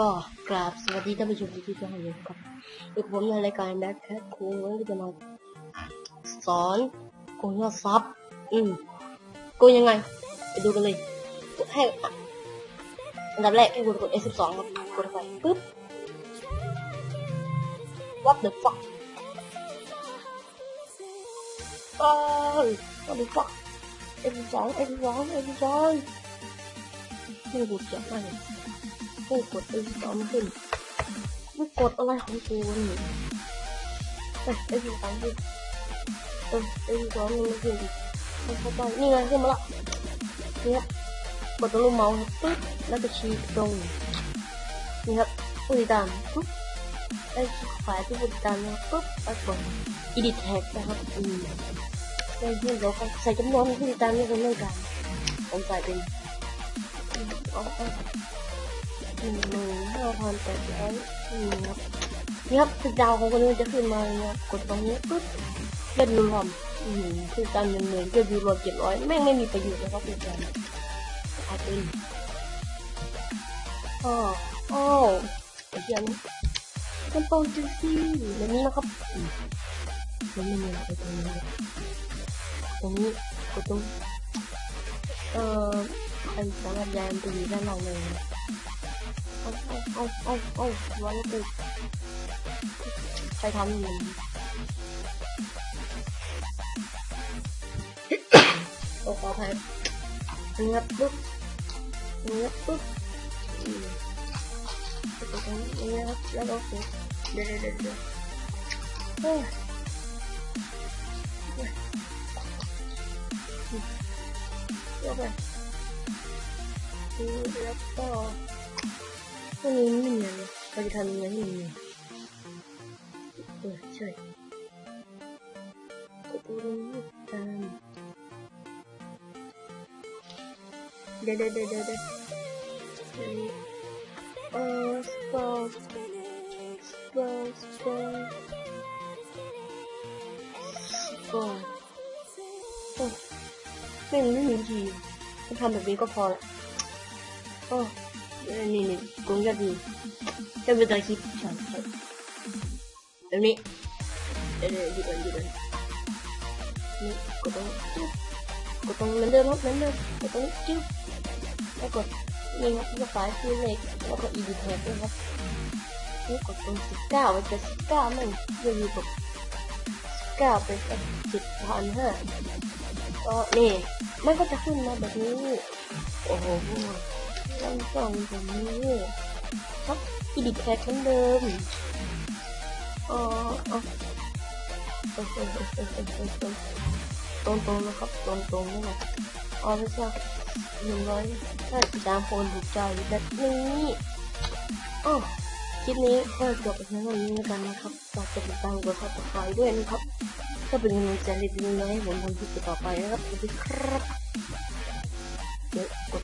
ราบสวัสดีท่านผู้ชมทุกท่านเลยครับอยู่กับผมในรายการแบ็คแคทคูวันนี้จะมาสอนโกงยอดซับอืมโกงยังไง ไปดูกันเลยกดให้อะอันดับแรกให้คุณกด F12 ครับกดเข้าไปปึ๊บ What the fuck เอ้ย What the fuck F12 F12 F12 ไม่รู้จะให้ ผู้กด F12 ไม่ขึ้นไม่กดอะไรของกูนี่เอ้ย F12 ขึ้นเออ F12 ยังไม่ขึ้นอีกไม่เข้าใจนี่ไงขึ้นมาละเนี่ยกดตรงลูกเมาส์ปึ๊บแล้วก็ชี้ตรงนี่ครับผู้ติดตามปึ๊บไอ้ขวาที่ผู้ติดตามนี่ยปึ๊บแล้วกด edit tag นะครับอืมในที่เราใส่จำนวนผู้ติดตามนี่คนเล่นกันผมใส่เป็นอาเอ หนึ่งหมื่นห้าพันแปดร้อยอืมครับนี่ครับคือดาวของคนนี้จะขึ้นมาเนี่ยกดตรงนี้ปึ๊บยอดวิวรวมอืมคือตามหนึ่งหมื่นยอดวิวรวมเจ็ดร้อยแม่งไม่มีประโยชน์นะครับผู้ติดตามอาจเป็นอ๋ออ๋อไอ้เหี้ยนี่มันโตจริงสิแบบนี้นะครับอืมมันไม่มีอะไรตรงนี้ตรงนี้กดตรงเอ่อไอ้สารยานตัวนี้ด้านหลังเลยแย่างนี้โอ้ขออภัยเงียบปุ๊บเงียบปุ๊บอืมกดตรงนี้นะ ครับแล้วก็กดเดี๋ยวเดี๋ยวเดี๋ยวเดี๋ยวเฮ้ยแล้วแบบแล้ วก็พวกนี้ไม่เนีนเลยเราจะทำยังไงให้มันเนียนเออใช่กดตรงนี้ตามเดี๋ยวเดี๋ยวเดี๋ยวเดี๋ยวเดี๋ยวเออสปอร์สปอร์สปอร์สปอร์โอ้ไม่ไม่มีวิธีทำแบบนี้ก็พอละโอ้ นี่นี่กงยอดวิวจะเป็นตัวคลิปใช่ใช่แบบนี้เดี๋ยวเดี๋ยวหยุดก่อนหยุดก่อนนี่กดตรงจิ๊บกดตรงเหมือนเดิมครับเหมือนเดิมกดตรงจิ๊บแล้วกดนี่ครับแล้วสายคือเลขแล้วก็อีดิทแท็กด้วยครับนี่กดตรงสิบเก้าไปจะสิบเก้ามันจะอยู่กับสิบเก้าเป็นสิบพันห้าก็นี่มันก็จะขึ้นมาแบบนี้โอ้โห ต้องส่องแบบนี้ครับอีดิทแท็กเหมือนเดิมอ๋ออ๋อเออเอเออเอเออเอเออตรงตรงนะครับตรงตรงนี่แหละอ๋อไม่ใช่หนึ่งร้อยถ้าติดตามโฟนถูกใจแบบนี้อ๋อคลิปนี้ก็จบไปเพียงเท่านี้แล้วกันนะครับฝากกดติดตามกดซับสไครต์ด้วยนะครับก็เป็นกำลังใจเล็กๆน้อยให้ผมทำคลิปต่อไปนะครับสวัสดีครับ